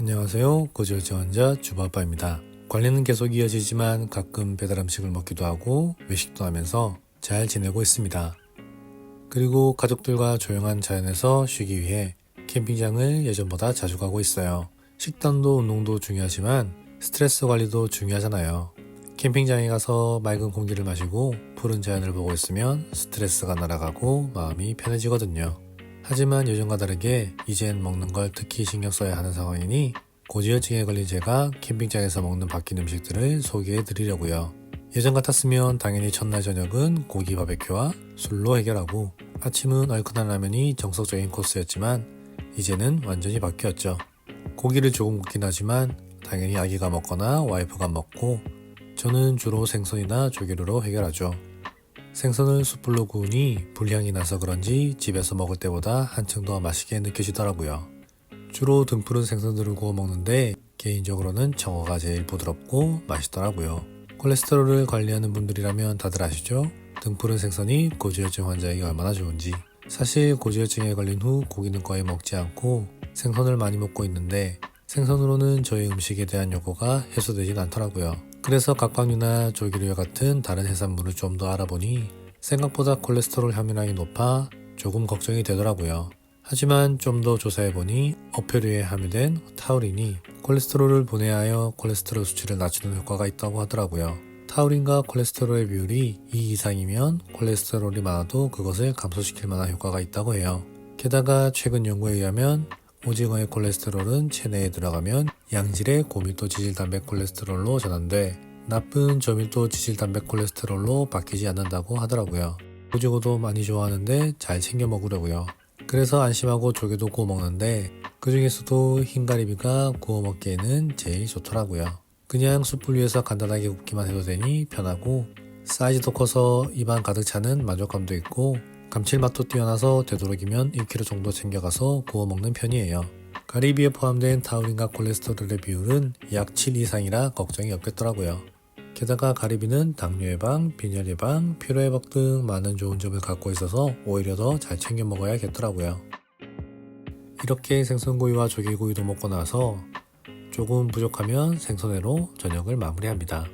안녕하세요. 고지혈증 환자 주바빠입니다. 관리는 계속 이어지지만 가끔 배달 음식을 먹기도 하고 외식도 하면서 잘 지내고 있습니다. 그리고 가족들과 조용한 자연에서 쉬기 위해 캠핑장을 예전보다 자주 가고 있어요. 식단도 운동도 중요하지만 스트레스 관리도 중요하잖아요. 캠핑장에 가서 맑은 공기를 마시고 푸른 자연을 보고 있으면 스트레스가 날아가고 마음이 편해지거든요. 하지만 예전과 다르게 이젠 먹는 걸 특히 신경 써야 하는 상황이니 고지혈증에 걸린 제가 캠핑장에서 먹는 바뀐 음식들을 소개해 드리려고요. 예전 같았으면 당연히 첫날 저녁은 고기 바베큐와 술로 해결하고 아침은 얼큰한 라면이 정석적인 코스였지만 이제는 완전히 바뀌었죠. 고기를 조금 굽긴 하지만 당연히 아기가 먹거나 와이프가 먹고 저는 주로 생선이나 조개류로 해결하죠. 생선을 숯불로 구우니 불향이 나서 그런지 집에서 먹을 때보다 한층 더 맛있게 느껴지더라고요. 주로 등푸른 생선들을 구워 먹는데 개인적으로는 청어가 제일 부드럽고 맛있더라고요. 콜레스테롤을 관리하는 분들이라면 다들 아시죠? 등푸른 생선이 고지혈증 환자에게 얼마나 좋은지. 사실 고지혈증에 걸린 후 고기는 거의 먹지 않고 생선을 많이 먹고 있는데 생선으로는 저희 음식에 대한 요구가 해소되진 않더라고요. 그래서 각각류나 조기류 같은 다른 해산물을 좀 더 알아보니 생각보다 콜레스테롤 함유량이 높아 조금 걱정이 되더라고요. 하지만 좀 더 조사해보니 어패류에 함유된 타우린이 콜레스테롤을 분해하여 콜레스테롤 수치를 낮추는 효과가 있다고 하더라고요. 타우린과 콜레스테롤의 비율이 2 이상이면 콜레스테롤이 많아도 그것을 감소시킬 만한 효과가 있다고 해요. 게다가 최근 연구에 의하면 오징어의 콜레스테롤은 체내에 들어가면 양질의 고밀도 지질단백 콜레스테롤로 전환돼 나쁜 저밀도 지질단백 콜레스테롤로 바뀌지 않는다고 하더라고요. 오징어도 많이 좋아하는데 잘 챙겨 먹으려고요. 그래서 안심하고 조개도 구워 먹는데 그 중에서도 흰가리비가 구워 먹기에는 제일 좋더라고요. 그냥 숯불 위에서 간단하게 굽기만 해도 되니 편하고 사이즈도 커서 입안 가득 차는 만족감도 있고 감칠맛도 뛰어나서 되도록이면 1kg 정도 챙겨가서 구워 먹는 편이에요. 가리비에 포함된 타우린과 콜레스테롤의 비율은 약 7 이상이라 걱정이 없겠더라고요. 게다가 가리비는 당뇨 예방, 빈혈 예방, 피로 회복 등 많은 좋은 점을 갖고 있어서 오히려 더 잘 챙겨 먹어야겠더라고요. 이렇게 생선구이와 조개구이도 먹고 나서 조금 부족하면 생선회로 저녁을 마무리합니다.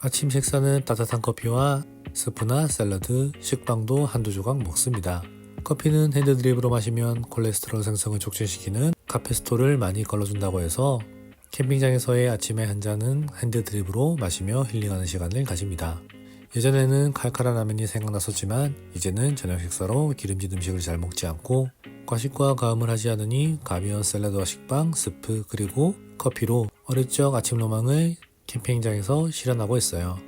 아침 식사는 따뜻한 커피와 스프나 샐러드, 식빵도 한두 조각 먹습니다. 커피는 핸드드립으로 마시면 콜레스테롤 생성을 촉진시키는 카페스토를 많이 걸러준다고 해서 캠핑장에서의 아침에 한 잔은 핸드드립으로 마시며 힐링하는 시간을 가집니다. 예전에는 칼칼한 라면이 생각났었지만 이제는 저녁 식사로 기름진 음식을 잘 먹지 않고 과식과 가음을 하지 않으니 가벼운 샐러드와 식빵, 스프 그리고 커피로 어릴 적 아침 로망을 캠핑장에서 실현하고 있어요.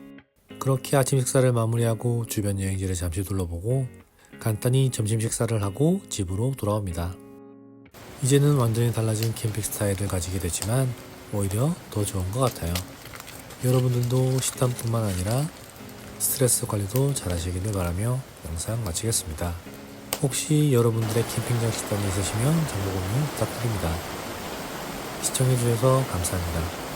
그렇게 아침 식사를 마무리하고 주변 여행지를 잠시 둘러보고 간단히 점심 식사를 하고 집으로 돌아옵니다. 이제는 완전히 달라진 캠핑 스타일을 가지게 됐지만 오히려 더 좋은 것 같아요. 여러분들도 식단뿐만 아니라 스트레스 관리도 잘 하시기를 바라며 영상 마치겠습니다. 혹시 여러분들의 캠핑장 식단이 있으시면 정보 공유 부탁드립니다. 시청해주셔서 감사합니다.